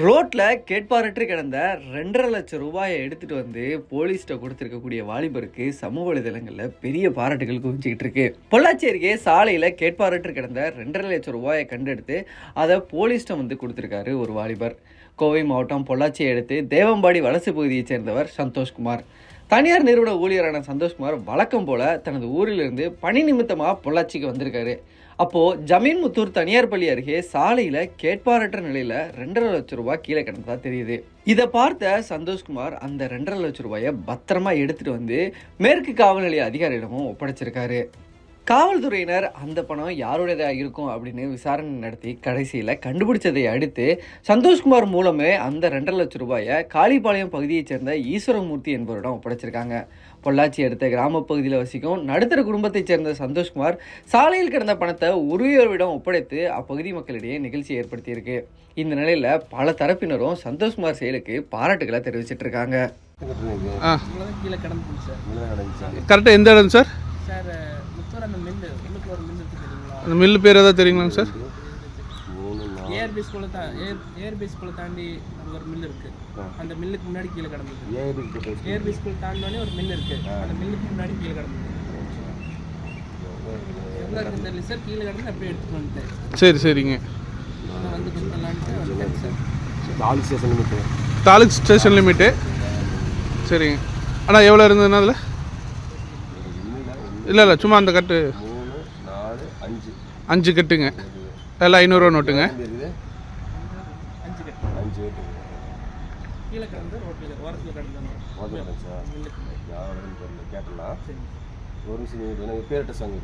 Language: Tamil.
ரோட்டில் கேட்பாரற்று கிடந்த ரெண்டரை லட்சம் ரூபாயை எடுத்துட்டு வந்து போலீஸ்கிட்ட கொடுத்துருக்கக்கூடிய வாலிபருக்கு சமூக வலைதளங்களில் பெரிய பாராட்டுகள் குவிஞ்சிக்கிட்டு இருக்கு. பொள்ளாச்சி அருகே சாலையில் கேட்பாரற்று கிடந்த ரெண்டரை லட்சம் ரூபாயை கண்டெடுத்து அதை போலீஸ்கிட்ட வந்து கொடுத்துருக்காரு ஒரு வாலிபர். கோவை மாவட்டம் பொள்ளாச்சியை அடுத்து தேவம்பாடி வலசு பகுதியைச் சேர்ந்தவர் சந்தோஷ்குமார். தனியார் நிறுவன ஊழியரான சந்தோஷ்குமார் வழக்கம் போல தனது ஊரிலிருந்து பணி நிமித்தமாக பொள்ளாச்சிக்கு வந்திருக்காரு. ஜமீன் ஜமீன்முத்தூர் தனியார் பள்ளி அருகே சாலையில் கேட்பாரற்ற நிலையில் ரெண்டரை லட்ச ரூபாய் கீழே கிடந்ததா தெரியுது. இதை பார்த்த சந்தோஷ்குமார் அந்த ரெண்டரை லட்ச ரூபாயை பத்திரமா எடுத்துட்டு வந்து மேற்கு காவல் நிலைய அதிகாரியிடமும் ஒப்படைச்சிருக்காரு. காவல்துறையினர் அந்த பணம் யாருடையதாக இருக்கும் அப்படின்னு விசாரணை நடத்தி கடைசியில் கண்டுபிடிச்சதை அடுத்து சந்தோஷ்குமார் மூலமே அந்த ரெண்டரை லட்சம் ரூபாயை காளிபாளையம் பகுதியைச் சேர்ந்த ஈஸ்வரமூர்த்தி என்பவரிடம் ஒப்படைச்சிருக்காங்க. பொள்ளாச்சி அடுத்த கிராம பகுதியில் வசிக்கும் நடுத்தர குடும்பத்தைச் சேர்ந்த சந்தோஷ்குமார் சாலையில் கிடந்த பணத்தை உரியவரிடம் ஒப்படைத்து அப்பகுதி மக்களிடையே நிகழ்ச்சி ஏற்படுத்தியிருக்கு. இந்த நிலையில் பல தரப்பினரும் சந்தோஷ்குமார் செயலுக்கு பாராட்டுகளை தெரிவிச்சிட்டு இருக்காங்க. கரெக்டாக எந்த இடம் சார்? சார் முத்தூர் அந்த மில்லு உள்ளுக்குள்ள ஒரு மில்லு இருக்கு தெரியுங்களா அந்த மில்லு பேர் ஏதாவது தெரியுங்களாங்க சார்? ஏஆர்பி ஸ்கூலை தா ஏர் ஏஆர்பி ஸ்கூலை தாண்டி அங்கே ஒரு மில்லு இருக்கு. அந்த மில்லுக்கு முன்னாடி கீழே கிடந்தது. ஏஆர்பி ஸ்கூல் தாண்டினோடனே ஒரு மில்லு இருக்கு. அந்த மில்லுக்கு முன்னாடி கீழே கிடந்தது. எவ்வளோ இருக்கு தெரியல சார். கீழே கிடந்து அப்படியே எடுத்துட்டு வந்துட்டேன். சரி சரிங்க. அதை வந்து கொடுத்துடலான்ட்டு sir. All station limit. Taluk station limit. சரிங்க. ஆனால் எவ்வளோ இருந்ததுன்னா அதில்? இல்லை இல்லை சும்மா அந்த கட்டு. அஞ்சு. அஞ்சு கட்டுங்க. எல்லாம் ஐநூறுரூவா நோட்டுங்க. அஞ்சு ஒரு நீங்கள் பேர்கிட்ட சாங்க